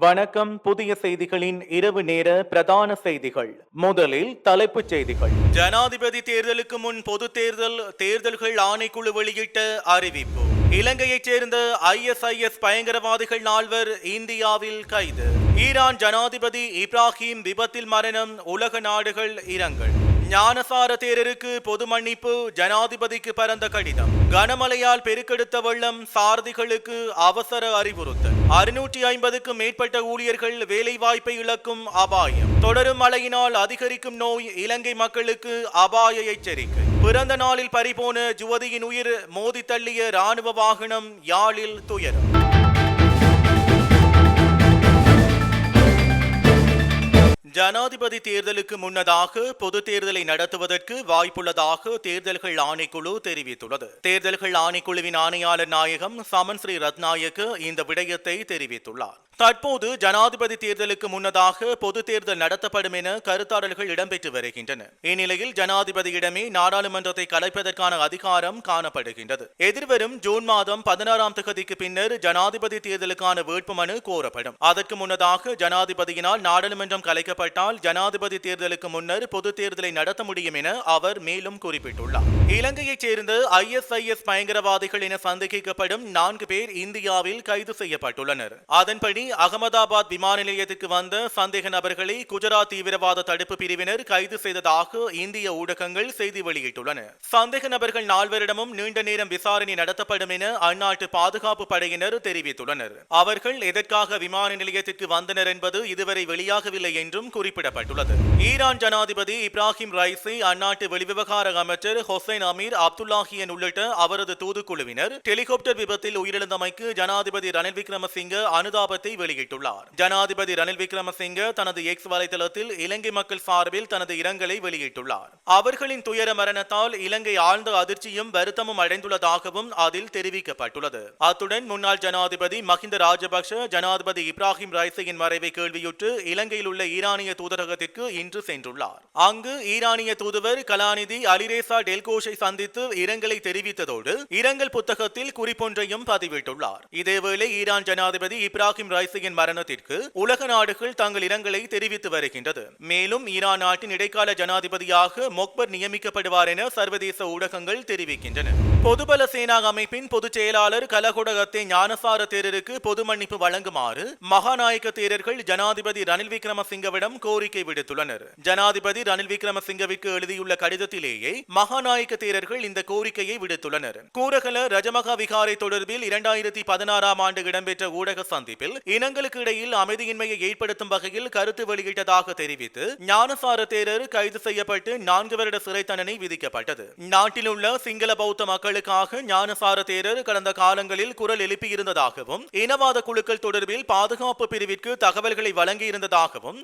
வணக்கம். புதிய செய்திகளின் இரவு நேர பிரதான செய்திகள். முதலில் தலைப்புச் செய்திகள். ஜனாதிபதி தேர்தலுக்கு முன் பொது தேர்தல் தேர்தல்கள் ஆணைக்குழு வெளியிட்ட அறிவிப்பு. இலங்கையைச் சேர்ந்த ஐஎஸ்ஐஎஸ் பயங்கரவாதிகள் நால்வர் இந்தியாவில் கைது. ஈரான் ஜனாதிபதி இப்ராஹிம் விபத்தில் மரணம் உலக நாடுகள் இரங்கல். ஞானசார தேரருக்கு பொது மன்னிப்பு ஜனாதிபதிக்கு பரந்த கடிதம். கனமழையால் பெருக்கெடுத்த வெள்ளம் சாரதிகளுக்கு அவசர அறிவுறுத்தல். அறுநூற்றி ஐம்பதுக்கும் மேற்பட்ட ஊழியர்கள் வேலைவாய்ப்பை இழக்கும் அபாயம். தொடரும் மழையினால் அதிகரிக்கும் நோய் இலங்கை மக்களுக்கு அபாய எச்சரிக்கை. பிறந்த நாளில் பறிபோன ஜுவதியின் உயிர் மோதி தள்ளிய ராணுவ வாகனம் யாழில் துயரம். ஜனாதிபதி தேர்தலுக்கு முன்னதாக பொது தேர்தலை நடத்துவதற்கு வாய்ப்புள்ளதாக தேர்தல்கள் ஆணைக்குழு தெரிவித்துள்ளது. தேர்தல்கள் ஆணைக்குழுவின் ஆணையாளர் நாயகம் சமன் ஸ்ரீ ரத்நாயக்கு இந்த விடயத்தை தெரிவித்துள்ளார். தற்போது ஜனாதிபதி தேர்தலுக்கு முன்னதாக பொது தேர்தல் நடத்தப்படும் என கருத்தாடல்கள் இடம்பெற்று வருகின்றன. இந்நிலையில் ஜனாதிபதியிடமே நாடாளுமன்றத்தை கலைப்பதற்கான அதிகாரம் காணப்படுகின்றது. எதிர்வரும் ஜூன் மாதம் பதினாறாம் தேதிக்கு பின்னர் ஜனாதிபதி தேர்தலுக்கான வேட்புமனு கோரப்படும். அதற்கு முன்னதாக ஜனாதிபதியினால் நாடாளுமன்றம் கலைக்கப்பட கலைக்கப்பட்டால் ஜனாதிபதி தேர்தலுக்கு முன்னர் பொது தேர்தலை நடத்த முடியும் என அவர் மேலும் குறிப்பிட்டுள்ளார். இலங்கையைச் சேர்ந்த ஐஎஸ்ஐஎஸ் பயங்கரவாதிகள் என சந்தேகிக்கப்படும் நான்கு பேர் இந்தியாவில் கைது செய்யப்பட்டுள்ளனர். அதன்படி அகமதாபாத் விமான நிலையத்துக்கு வந்த சந்தேக நபர்களை குஜராத் தீவிரவாத தடுப்பு பிரிவினர் கைது செய்ததாக இந்திய ஊடகங்கள் செய்தி வெளியிட்டுள்ளன. சந்தேக நபர்கள் நால்வரிடமும் நீண்ட நேரம் விசாரணை நடத்தப்படும் என அந்நாட்டு பாதுகாப்பு படையினர் தெரிவித்துள்ளனர். அவர்கள் எதற்காக விமான நிலையத்திற்கு வந்தனர் என்பது இதுவரை வெளியாகவில்லை என்றும் குறிப்பிடப்பட்டுள்ளது. ஈரான் ஜனாதிபதி இப்ராஹிம் ரைசி அந்நாட்டு வெளிவிவகார அமைச்சர் ஹொசைன் அமீர் அப்துல்லாஹியன் உள்ளிட்ட அவரது தூதுக்குழுவினர் ஹெலிகாப்டர் விபத்தில் உயிரிழந்தமைக்கு ஜனாதிபதி ரணில் விக்ரமசிங்க அனுதாபத்தை வெளியிட்டுள்ளார். ஜனாதிபதி ரணில் விக்ரமசிங்க தனது எக்ஸ் வலைதளத்தில் இலங்கை மக்கள் சார்பில் தனது இரங்கலை வெளியிட்டுள்ளார். அவர்களின் துயர மரணத்தால் இலங்கை ஆழ்ந்த அதிர்ச்சியும் வருத்தமும் அடைந்துள்ளதாகவும் அதில் தெரிவிக்கப்பட்டுள்ளது. அத்துடன் முன்னாள் ஜனாதிபதி மஹிந்த ராஜபக்ஷ ஜனாதிபதி இப்ராஹிம் ரைசியின் மறைவை கேள்வியுற்று இலங்கையில் உள்ள ஈரானிய ஈரானிய தூதரகத்திற்கு இன்று சென்றுள்ளார். அங்கு ஈரானிய தூதுவர் கலாநிதி அலிரேசா டெல்கோஷை சந்தித்து இரங்கலை தெரிவித்ததோடு இரங்கல் புத்தகத்தில் குறிப்பொன்றையும் பதிவிட்டுள்ளார். இதேவேளை ஈரான் ஜனாதிபதி இப்ராஹிம் ரைசியின் மரணத்திற்கு உலக நாடுகள் தங்கள் இரங்கலை தெரிவித்து வருகின்றது. மேலும் ஈரான் நாட்டின் இடைக்கால ஜனாதிபதியாக மொக்பர் நியமிக்கப்படுவார் என சர்வதேச ஊடகங்கள் தெரிவிக்கின்றன. பொதுபல சேனா அமைப்பின் பொதுச் செயலாளர் கலகுடகத்தை ஞானசார தேரருக்கு பொது மன்னிப்பு வழங்குமாறு மகாநாயக்க தேரர்கள் ஜனாதிபதி ரணில் விக்ரமசிங்கவிடம் கோரிக்கை விடுத்துள்ளனர். ஜனாதிபதி ரணில் விக்ரமசிங்கவிற்கு எழுதியுள்ள கடிதத்திலேயே மகாநாயக்க தேரர்கள் இந்த கோரிக்கையை விடுத்துள்ளனர். கூரகல ரஜமகா விகாரை தொடர்பில் இரண்டாயிரத்தி பதினாறாம் ஆண்டு இடம்பெற்ற ஊடக சந்திப்பில் இனங்களுக்கு இடையில் அமைதியின்மையை ஏற்படுத்தும் வகையில் கருத்து வெளியிட்டதாக தெரிவித்து ஞானசார தேரர் கைது செய்யப்பட்டு நான்கு வருட சிறை தண்டனை விதிக்கப்பட்டது. நாட்டில் உள்ள சிங்கள பௌத்த மக்களுக்காக ஞானசார தேரர் கடந்த காலங்களில் குரல் எழுப்பியிருந்ததாகவும் இனவாத குழுக்கள் தொடர்பில் பாதுகாப்பு பிரிவிற்கு தகவல்களை வழங்கியிருந்ததாகவும்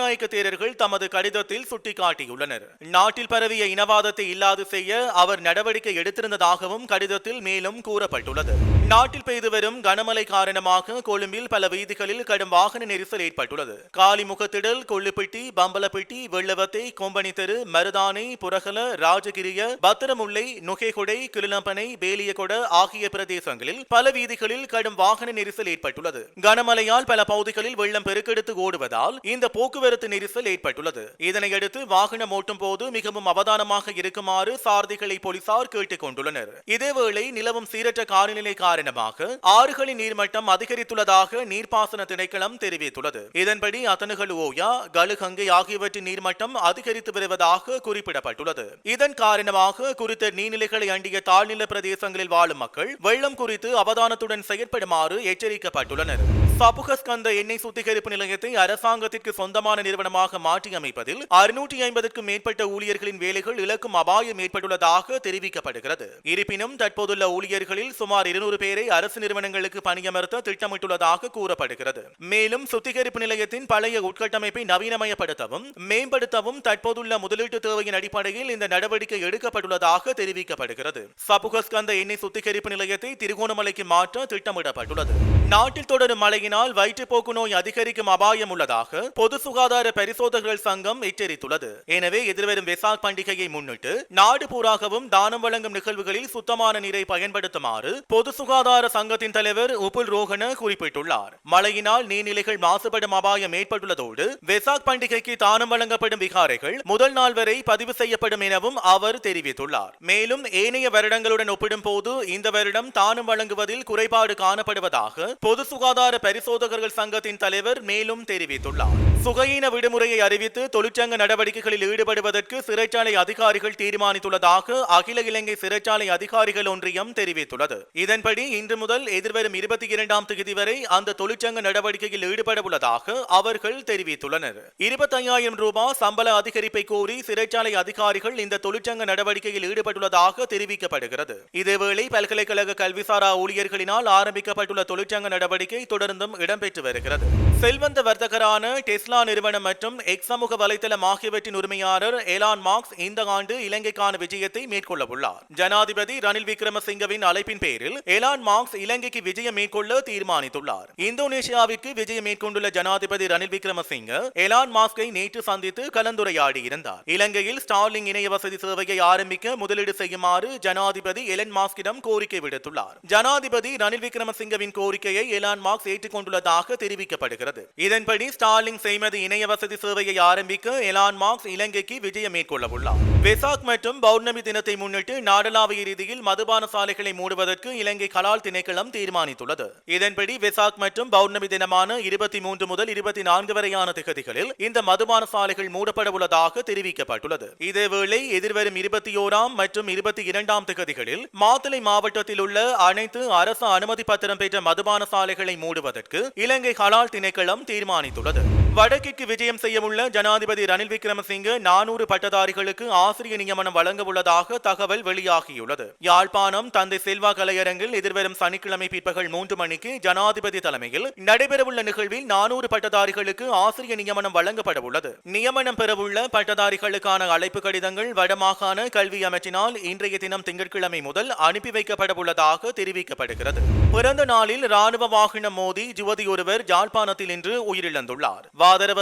மகாநாயக்க தேரர்கள் தமது கடிதத்தில் சுட்டிக்காட்டியுள்ளனர். நாட்டில் பரவிய இனவாதத்தை இல்லாது செய்ய அவர் நடவடிக்கை எடுத்திருந்ததாகவும் கடிதத்தில் மேலும் கூறப்பட்டுள்ளது. நாட்டில் பெய்து வரும் கனமழை காரணமாக கொழும்பில் பல வீதிகளில் கடும் வாகன நெரிசல் ஏற்பட்டுள்ளது. காலிமுகத்திடல் கொள்ளுப்பிட்டி பம்பலப்பிட்டி வெள்ளவத்தை கொம்பனித்தெரு மருதானை புரகல ராஜகிரிய பத்திரமுல்லை நுகேகொடை கிளிநப்பனை பேலியகொட ஆகிய பிரதேசங்களில் பல வீதிகளில் கடும் வாகன நெரிசல் ஏற்பட்டுள்ளது. கனமழையால் பல பகுதிகளில் வெள்ளம் பெருக்கெடுத்து ஓடுவதால் இந்த போக்குவரத்து போக்குவரத்து நெரிசல் ஏற்பட்டுள்ளது. இதனையடுத்து வாகனம் ஓட்டும் போது மிகவும் அவதானமாக இருக்குமாறு சாரதிகளை போலீசார் கேட்டுக் கொண்டுள்ளனர். இதேவேளை நிலவும் சீரற்ற காலநிலை காரணமாக ஆறுகளின் நீர்மட்டம் அதிகரித்துள்ளதாக நீர்ப்பாசன திணைக்களம் தெரிவித்துள்ளது. இதன்படி அத்தனுகள் ஓயா கழுகங்கை ஆகியவற்றின் நீர்மட்டம் அதிகரித்து வருவதாக குறிப்பிடப்பட்டுள்ளது. இதன் காரணமாக குறித்த நீர்நிலைகளை அண்டிய தாழ்நில பிரதேசங்களில் வாழும் மக்கள் வெள்ளம் குறித்து அவதானத்துடன் செயற்படுமாறு எச்சரிக்கப்பட்டுள்ளனர். சபுகஸ்கந்த எண்ணெய் சுத்திகரிப்பு நிலையத்தை அரசாங்கத்திற்கு சொந்தமான விமான நிறுவனமாக மாற்றி அமைப்பதில் அறுநூற்றி ஐம்பதுக்கும் மேற்பட்ட ஊழியர்களின் வேலைகள் இழக்கும் அபாயம் ஏற்பட்டுள்ளதாக தெரிவிக்கப்படுகிறது. இருப்பினும் தற்போதுள்ள ஊழியர்களில் சுமார் இருநூறு பேரை அரசு நிறுவனங்களுக்கு பணியமர்த்த திட்டமிட்டுள்ளதாக கூறப்படுகிறது. மேலும் சுத்திகரிப்பு நிலையத்தின் பழைய உட்கட்டமைப்பை நவீனமயப்படுத்தவும் மேம்படுத்தவும் தற்போதுள்ள முதலீட்டு தேவையின் அடிப்படையில் இந்த நடவடிக்கை எடுக்கப்பட்டுள்ளதாக தெரிவிக்கப்படுகிறது. சபுகஸ்கந்த எண்ணெய் சுத்திகரிப்பு நிலையத்தை திருகோணமலைக்கு மாற்ற திட்டமிடப்பட்டுள்ளது. நாட்டில் தொடரும் மழையினால் வயிற்றுப்போக்கு நோய் அதிகரிக்கும் அபாயம் உள்ளதாக பொது சுகாதார சுகாதார பரிசோதகர்கள் சங்கம் எச்சரித்துள்ளது. எனவே எதிர்வரும் வெசாக் பண்டிகையை முன்னிட்டு நாடு பூராகவும் தானம் வழங்கும் நிகழ்வுகளில் சுத்தமான நீரை பயன்படுத்துமாறு பொது சுகாதார சங்கத்தின் தலைவர் உபுல் ரோஹன குறிப்பிட்டுள்ளார். மழையினால் நீர்நிலைகள் மாசுபடும் அபாயம் ஏற்பட்டுள்ளதோடு வெசாக் பண்டிகைக்கு தானம் வழங்கப்படும் விகாரைகள் முதல் நாள் வரை பதிவு செய்யப்படும் எனவும் அவர் தெரிவித்துள்ளார். மேலும் ஏனைய வருடங்களுடன் ஒப்பிடும் போது இந்த வருடம் தானம் வழங்குவதில் குறைபாடு காணப்படுவதாக பொது சுகாதார பரிசோதகர்கள் சங்கத்தின் தலைவர் மேலும் தெரிவித்துள்ளார். சுகை சுகையின விடுமுறையை அறிவித்து தொழிற்சங்க நடவடிக்கைகளில் ஈடுபடுவதற்கு சிறைச்சாலை அதிகாரிகள் தீர்மானித்துள்ளதாக அகில இலங்கை சிறைச்சாலை அதிகாரிகள் ஒன்றியம் தெரிவித்துள்ளது. இதன்படி இன்று முதல் எதிர்வரும் இருபத்தி இரண்டாம் தேதி வரை அந்த தொழிற்சங்க நடவடிக்கையில் ஈடுபட உள்ளதாக அவர்கள் தெரிவித்துள்ளனர். இருபத்தையாயிரம் ரூபாய் சம்பள அதிகரிப்பை கோரி சிறைச்சாலை அதிகாரிகள் இந்த தொழிற்சங்க நடவடிக்கையில் ஈடுபட்டுள்ளதாக தெரிவிக்கப்படுகிறது. இதேவேளை பல்கலைக்கழக கல்விசாரா ஊழியர்களினால் ஆரம்பிக்கப்பட்டுள்ள தொழிற்சங்க நடவடிக்கை தொடர்ந்தும் இடம்பெற்று வருகிறது. செல்வந்த வர்த்தகரான டெஸ்லா நிறுவனம் நிறுவனம் மற்றும் எக்ஸ் சமூக வலைதளம் ஆகியவற்றின் உரிமையாளர் ஏலான் மார்க்ஸ் இந்த ஆண்டு இலங்கைக்கான விஜயத்தை மேற்கொள்ள உள்ளார். ஜனாதிபதி ரணில் விக்ரமசிங்கவின் அழைப்பின் பேரில் ஏலான் மார்க்ஸ் இலங்கைக்கு விஜயம் மேற்கொள்ள தீர்மானித்துள்ளார். இந்தோனேஷியாவிற்கு விஜயம் மேற்கொண்டுள்ள ஜனாதிபதி ரணில் விக்ரமசிங்க ஏலான் மார்க்ஸை நேற்று சந்தித்து கலந்துரையாடி இருந்தார். இலங்கையில் ஸ்டார்லிங் இணைய வசதி சேவையை ஆரம்பிக்க முதலீடு செய்யுமாறு ஜனாதிபதி எலன் மாஸ்கிடம் கோரிக்கை விடுத்துள்ளார். ஜனாதிபதி ரணில் விக்ரமசிங்கவின் கோரிக்கையை எலான் மார்க்ஸ் ஏற்றுக்கொண்டுள்ளதாக தெரிவிக்கப்படுகிறது. இதன்படி ஸ்டார்லிங் செய்மதி இணைய வசதி சேவையை ஆரம்பிக்க எலான் மார்க்ஸ் இலங்கைக்கு விஜயம் மேற்கொள்ள உள்ளார் வெசாக் மற்றும் பௌர்ணமி தினத்தை முன்னிட்டு நாடளாவிய ரீதியில் மதுபான சாலைகளை மூடுவதற்கு இலங்கை கலால் திணைக்களம் தீர்மானித்துள்ளது. இதன்படி வெசாக் மற்றும் பௌர்ணமி தினமான இருபத்தி மூன்று முதல் இருபத்தி நான்கு வரையான திகதிகளில் இந்த மதுபான சாலைகள் மூடப்பட உள்ளதாக தெரிவிக்கப்பட்டுள்ளது. இதேவேளை எதிர்வரும் இருபத்தி ஓராம் மற்றும் இருபத்தி இரண்டாம் திகதிகளில் மாத்தளை மாவட்டத்தில் உள்ள அனைத்து அரசு அனுமதி பத்திரம் பெற்ற மதுபான சாலைகளை மூடுவதற்கு இலங்கை ஹலால் திணைக்களம் தீர்மானித்துள்ளது. வடக்கிற்கு விஜயம் செய்யவுள்ள ஜனாதிபதி ரணில் விக்ரமசிங்கே நானூறு பட்டதாரிகளுக்கு ஆசிரியர் நியமனம் வழங்க உள்ளதாக தகவல் வெளியாகியுள்ளது. யாழ்ப்பாணம் தந்தை செல்வா கலையரங்கில் எதிர்வரும் சனிக்கிழமை பிற்பகல் மூன்று மணிக்கு ஜனாதிபதி தலைமையில் நடைபெறவுள்ள நிகழ்வில் நானூறு பட்டதாரிகளுக்கு ஆசிரியர் நியமனம் வழங்கப்பட உள்ளது நியமனம் பெறவுள்ள பட்டதாரிகளுக்கான அழைப்பு கடிதங்கள் வடமாகாண கல்வி அமைச்சினால் இன்றைய தினம் திங்கட்கிழமை முதல் அனுப்பி வைக்கப்பட உள்ளதாக தெரிவிக்கப்படுகிறது. பிறந்த நாளில் ராணுவ வாகனம் மோதி ஜுவதி ஒருவர் யாழ்ப்பாணத்தில் இன்று உயிரிழந்துள்ளார்.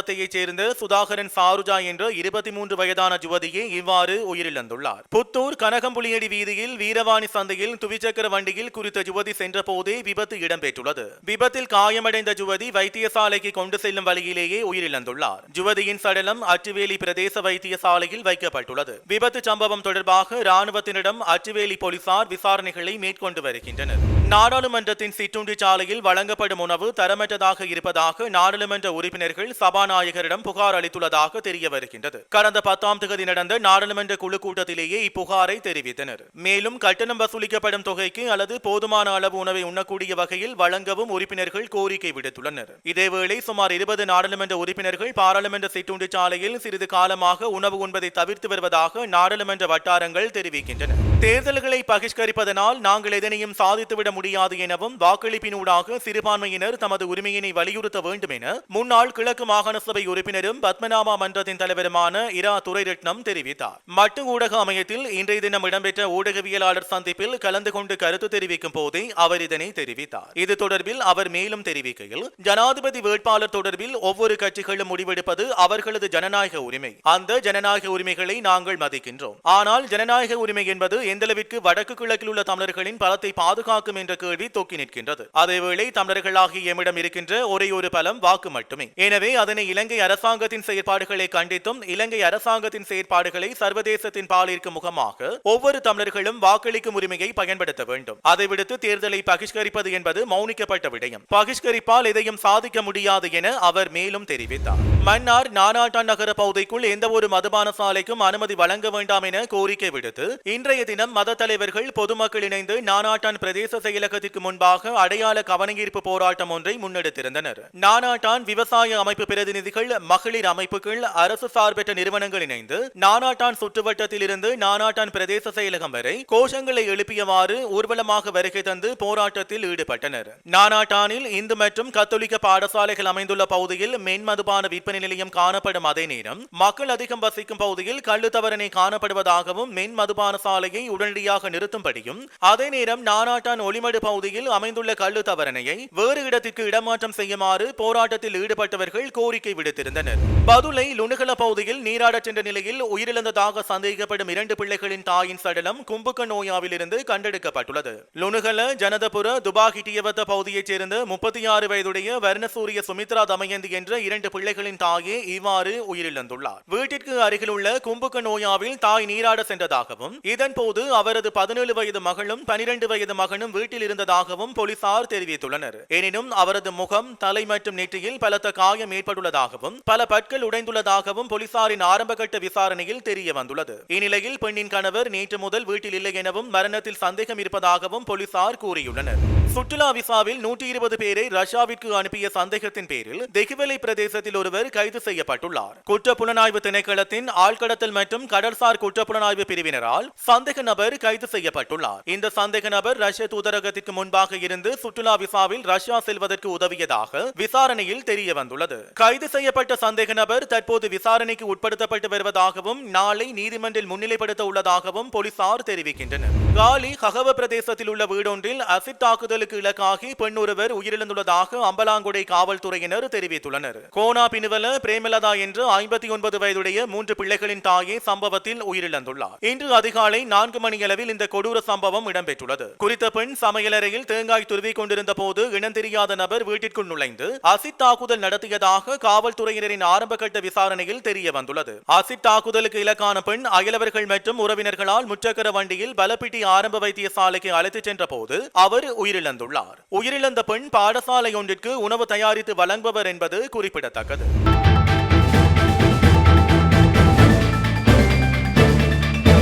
வாதரவத்தையைச் சேர்ந்த சுதாகரன் சாருஜா என்ற இருபத்தி மூன்று வயதான யுவதியே இவ்வாறு உயிரிழந்துள்ளார். புத்தூர் கனகம்புலியடி வீதியில் வீரவாணி சந்தையில் துவிச்சக்கர வண்டியில் குறித்த யுவதி சென்றபோதே விபத்து இடம்பெற்றுள்ளது. விபத்தில் காயமடைந்த யுவதி வைத்தியசாலைக்கு கொண்டு செல்லும் வழியிலேயே உயிரிழந்துள்ளார். யுவதியின் சடலம் அச்சுவேலி பிரதேச வைத்தியசாலையில் வைக்கப்பட்டுள்ளது. விபத்து சம்பவம் தொடர்பாக ராணுவத்தினரிடம் அச்சுவேலி போலீசார் விசாரணைகளை மேற்கொண்டு வருகின்றனர். நாடாளுமன்றத்தின் சிற்றுண்டி சாலையில் வழங்கப்படும் உணவு தரமற்றதாக இருப்பதாக நாடாளுமன்ற உறுப்பினர்கள் சபாநாயகர் சபாநாயகரிடம் புகார் அளித்துள்ளதாக தெரிய வருகின்றது. கடந்த பத்தாம் தேதி நடந்த நாடாளுமன்ற குழு கூட்டத்திலேயே இப்புகாரை தெரிவித்தனர். மேலும் கட்டணம் வசூலிக்கப்படும் தொகைக்கு அல்லது போதுமான அளவு உணவை உண்ணக்கூடிய வகையில் வழங்கவும் உறுப்பினர்கள் கோரிக்கை விடுத்துள்ளனர். இதேவேளை சுமார் இருபது நாடாளுமன்ற உறுப்பினர்கள் பாராளுமன்ற சிற்றுண்டி சாலையில் சிறிது காலமாக உணவு உண்பதை தவிர்த்து வருவதாக நாடாளுமன்ற வட்டாரங்கள் தெரிவிக்கின்றன. தேர்தல்களை பகிஷ்கரிப்பதனால் நாங்கள் எதனையும் சாதித்துவிட முடியாது எனவும் வாக்களிப்பினூடாக சிறுபான்மையினர் தமது உரிமையினை வலியுறுத்த வேண்டும் என முன்னாள் கிழக்கு மாகாண சபை உறுப்பினரும் பத்மநாபா மன்றத்தின் தலைவருமான இரா துரைரட்னம் தெரிவித்தார். மட்டு ஊடக அமையத்தில் இன்றைய தினம் இடம்பெற்ற ஊடகவியலாளர் சந்திப்பில் கலந்து கொண்டு கருத்து தெரிவிக்கும் போதே அவர் இதனை தெரிவித்தார். இது தொடர்பில் அவர் மேலும் தெரிவிக்கையில் ஜனாதிபதி வேட்பாளர் தொடர்பில் ஒவ்வொரு கட்சிகளும் முடிவெடுப்பது அவர்களது ஜனநாயக உரிமை. அந்த ஜனநாயக உரிமைகளை நாங்கள் மதிக்கின்றோம். ஆனால் ஜனநாயக உரிமை என்பது எந்தளவிற்கு வடக்கு கிழக்கில் உள்ள தமிழர்களின் பலத்தை பாதுகாக்கும் என்ற கேள்வி தொக்கி நிற்கின்றது. அதேவேளை தமிழர்களாகி எம்மிடம் இருக்கின்ற ஒரே ஒரு பலம் வாக்கு மட்டுமே. எனவே அதனை இலங்கை அரசாங்கத்தின் செயற்பாடுகளை கண்டித்தும் இலங்கை அரசாங்கத்தின் செயற்பாடுகளை சர்வதேசத்தின் பாலிற்கு முகமாக ஒவ்வொரு தமிழர்களும் வாக்களிக்கும் உரிமையை பயன்படுத்த வேண்டும். அதை விடுத்து தேர்தலை பகிஷ்கரிப்பது என்பது மௌனிக்கப்பட்ட விடயம். பகிஷ்கரிப்பால் எதையும் சாதிக்க முடியாது என அவர் மேலும் தெரிவித்தார். மன்னார் நானாட்டான் நகர பகுதிக்குள் எந்த ஒரு மதுபான சாலைக்கும் அனுமதி வழங்க வேண்டாம் என கோரிக்கை விடுத்து இன்றைய தினம் மத தலைவர்கள் பொதுமக்கள் இணைந்து நானாட்டான் பிரதேச செயலகத்திற்கு முன்பாக அடையாள கவனஈர்ப்பு போராட்டம் ஒன்றை முன்னெடுத்திருந்தனர். நானாட்டான் விவசாய அமைப்பு பிரதிநிதி பிரதிநிதிகள் மகளிர் அமைப்புகள் அரசு சார்பற்ற நிறுவனங்கள் இணைந்து நானாட்டான் சுற்றுவட்டத்தில் இருந்து நானாட்டான் பிரதேச செயலகம் வரை கோஷங்களை எழுப்பியவாறு ஊர்வலமாக வருகை தந்து போராட்டத்தில் ஈடுபட்டனர். நானாட்டானில் இந்து மற்றும் கத்தோலிக்க பாடசாலைகள் அமைந்துள்ள பகுதியில் மென்மதுபான விற்பனை நிலையம் காணப்படும் அதே நேரம் மக்கள் அதிகம் வசிக்கும் பகுதியில் கள்ளு தவறனை காணப்படுவதாகவும் மென்மதுபான சாலையை உடனடியாக நிறுத்தும்படியும் அதே நேரம் நானாட்டான் ஒளிமடு பகுதியில் அமைந்துள்ள கள்ளு தவறனையை வேறு இடத்திற்கு இடமாற்றம் செய்யுமாறு போராட்டத்தில் ஈடுபட்டவர்கள் கோரிக்கை எச்சரிக்கை விடுத்திருந்தனர். பதுளை லுணுகல பகுதியில் நீராடச் சென்ற நிலையில் உயிரிழந்ததாக சந்தேகப்படும் இரண்டு பிள்ளைகளின் தாயின் சடலம் கும்புக்க நோயாவில் இருந்து கண்டெடுக்கப்பட்டுள்ளது. லுணுகல ஜனதபுர துபாகிட்டியவத்த பகுதியைச் சேர்ந்த முப்பத்தி ஆறு வயதுடைய வர்ணசூரிய சுமித்ரா தமயந்தி என்ற இரண்டு பிள்ளைகளின் தாயே இவ்வாறு உயிரிழந்துள்ளார். வீட்டிற்கு அருகில் உள்ள கும்புக்க நோயாவில் தாய் நீராட சென்றதாகவும் இதன்போது அவரது பதினேழு வயது மகளும் பனிரெண்டு வயது மகனும் வீட்டில் இருந்ததாகவும் போலீசார் தெரிவித்துள்ளனர். எனினும் அவரது முகம் தலை மற்றும் நெற்றியில் பலத்த காயம் ஏற்பட்டுள்ளதாக ஏற்பட்டுள்ளதாகவும் பல பற்கள் உடைந்துள்ளதாகவும் போலீசாரின் ஆரம்பகட்ட விசாரணையில் தெரிய வந்துள்ளது இந்நிலையில் பெண்ணின் கணவர் நேற்று முதல் வீட்டில் இல்லை எனவும் மரணத்தில் சந்தேகம் இருப்பதாகவும் போலீசார் கூறியுள்ளனர். சுற்றுலா விசாவில் நூற்றி இருபது பேரை ரஷ்யாவிற்கு அனுப்பிய சந்தேகத்தின் பேரில் தெஹிவலை பிரதேசத்தில் ஒருவர் கைது செய்யப்பட்டுள்ளார். குற்ற புலனாய்வு திணைக்களத்தின் ஆழ்கடத்தல் மற்றும் கடல்சார் குற்ற புலனாய்வு பிரிவினரால் சந்தேக நபர் கைது செய்யப்பட்டுள்ளார். இந்த சந்தேக நபர் ரஷ்ய தூதரகத்திற்கு முன்பாக இருந்து சுற்றுலா விசாவில் ரஷ்யா செல்வதற்கு உதவியதாக விசாரணையில் தெரிய வந்துள்ளது கைது செய்யப்பட்ட சந்தேக நபர் தற்போது விசாரணைக்கு உட்படுத்தப்பட்டு வருவதாகவும் நாளை நீதிமன்றில் முன்னிலைப்படுத்த உள்ளதாகவும் போலீசார் தெரிவிக்கின்றனர். காலி ஹகவ பிரதேசத்தில் உள்ள வீடொன்றில் அசிட் தாக்குதலுக்கு இலக்காகி பெண் ஒருவர் உயிரிழந்துள்ளதாக அம்பலாங்குடை காவல்துறையினர் தெரிவித்துள்ளனர். கோனா பினுவல பிரேமலதா என்று ஐம்பத்தி ஒன்பது வயதுடைய மூன்று பிள்ளைகளின் தாயே சம்பவத்தில் உயிரிழந்துள்ளார். இன்று அதிகாலை நான்கு மணியளவில் இந்த கொடூர சம்பவம் இடம்பெற்றுள்ளது. குறித்த பெண் சமையலறையில் தேங்காய் துருவிக் கொண்டிருந்த போது இனம் தெரியாத நபர் வீட்டிற்குள் நுழைந்து அசிட் தாக்குதல் நடத்தியதாக காவல்துறையினரின் ஆரம்பகட்ட விசாரணையில் தெரிய வந்துள்ளது அசிட் தாக்குதலுக்கு இலக்கான பெண் அயலவர்கள் மற்றும் உறவினர்களால் முச்சக்கர வண்டியில் பலப்பிட்டி ஆரம்ப வைத்தியசாலைக்கு அழைத்துச் சென்ற போது அவர் உயிரிழந்துள்ளார். உயிரிழந்த பெண் பாடசாலை ஒன்றிற்கு உணவு தயாரித்து வழங்குபவர் என்பது குறிப்பிடத்தக்கது.